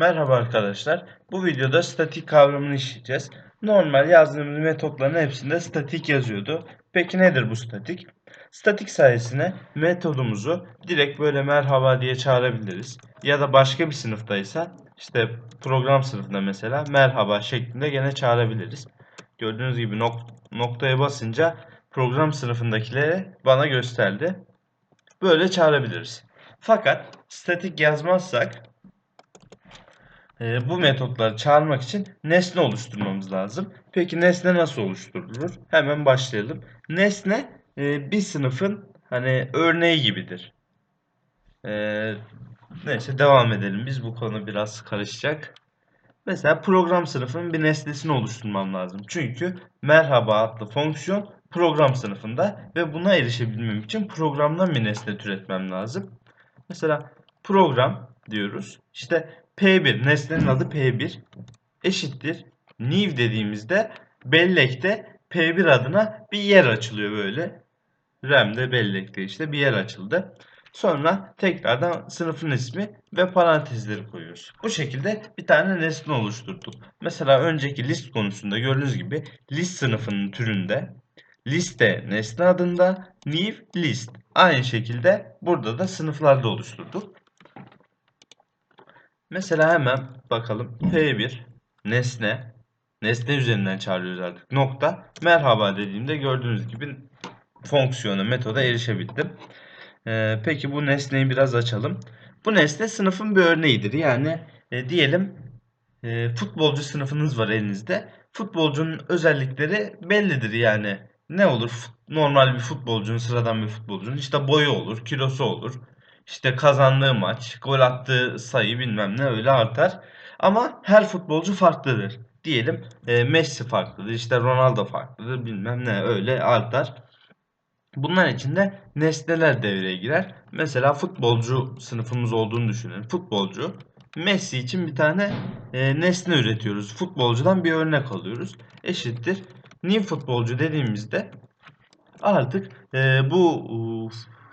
Merhaba arkadaşlar. Bu videoda statik kavramını işleyeceğiz. Normal yazdığımız metotların hepsinde statik yazıyordu. Peki nedir bu statik? Statik sayesinde metodumuzu direkt böyle merhaba diye çağırabiliriz. Ya da başka bir sınıftaysa işte program sınıfında mesela merhaba şeklinde gene çağırabiliriz. Gördüğünüz gibi nok noktaya basınca program sınıfındakileri bana gösterdi. Böyle çağırabiliriz. Fakat statik yazmazsak e, bu metotları çağırmak için nesne oluşturmamız lazım. Peki nesne nasıl oluşturulur? Hemen başlayalım. Nesne e, bir sınıfın hani örneği gibidir. E, neyse devam edelim. Biz bu konu biraz karışacak. Mesela program sınıfının bir nesnesini oluşturmam lazım. Çünkü merhaba adlı fonksiyon program sınıfında ve buna erişebilmem için programdan bir nesne türetmem lazım. Mesela program diyoruz. İşte P1 nesnenin adı P1 eşittir new dediğimizde bellekte P1 adına bir yer açılıyor böyle. RAM'de bellekte işte bir yer açıldı. Sonra tekrardan sınıfın ismi ve parantezleri koyuyoruz. Bu şekilde bir tane nesne oluşturduk. Mesela önceki list konusunda gördüğünüz gibi list sınıfının türünde liste nesne adında new list. Aynı şekilde burada da sınıflarda oluşturduk. Mesela hemen bakalım. P1 nesne nesne üzerinden çağırıyoruz artık. Nokta merhaba dediğimde gördüğünüz gibi fonksiyona, metoda erişebildim. Ee, peki bu nesneyi biraz açalım. Bu nesne sınıfın bir örneğidir. Yani e, diyelim e, futbolcu sınıfınız var elinizde. Futbolcunun özellikleri bellidir yani. Ne olur? Normal bir futbolcunun, sıradan bir futbolcunun işte boyu olur, kilosu olur. İşte kazandığı maç, gol attığı sayı bilmem ne öyle artar. Ama her futbolcu farklıdır. Diyelim e, Messi farklıdır, işte Ronaldo farklıdır bilmem ne öyle artar. Bunlar için de nesneler devreye girer. Mesela futbolcu sınıfımız olduğunu düşünün. Futbolcu Messi için bir tane e, nesne üretiyoruz. Futbolcudan bir örnek alıyoruz. Eşittir. New futbolcu dediğimizde artık e, bu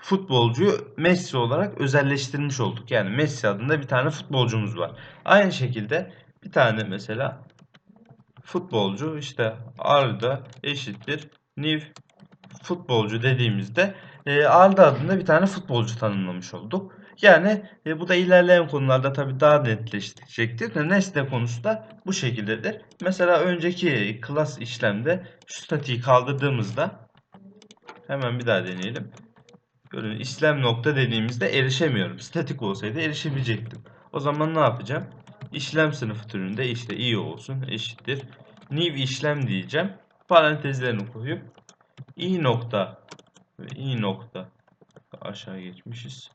futbolcuyu Messi olarak özelleştirmiş olduk. Yani Messi adında bir tane futbolcumuz var. Aynı şekilde bir tane mesela futbolcu işte Arda eşittir New futbolcu dediğimizde e, Arda adında bir tane futbolcu tanımlamış olduk. Yani e, bu da ilerleyen konularda tabii daha netleşecektir. De nesne konusu da bu şekildedir. Mesela önceki klas işlemde şu statiği kaldırdığımızda hemen bir daha deneyelim. Görün işlem nokta dediğimizde erişemiyorum. Statik olsaydı erişebilecektim. O zaman ne yapacağım? İşlem sınıfı türünde işte i olsun eşittir. New işlem diyeceğim. Parantezlerini koyup i nokta ve i nokta aşağı geçmişiz.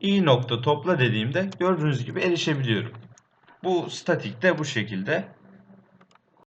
i nokta topla dediğimde gördüğünüz gibi erişebiliyorum. Bu statikte bu şekilde.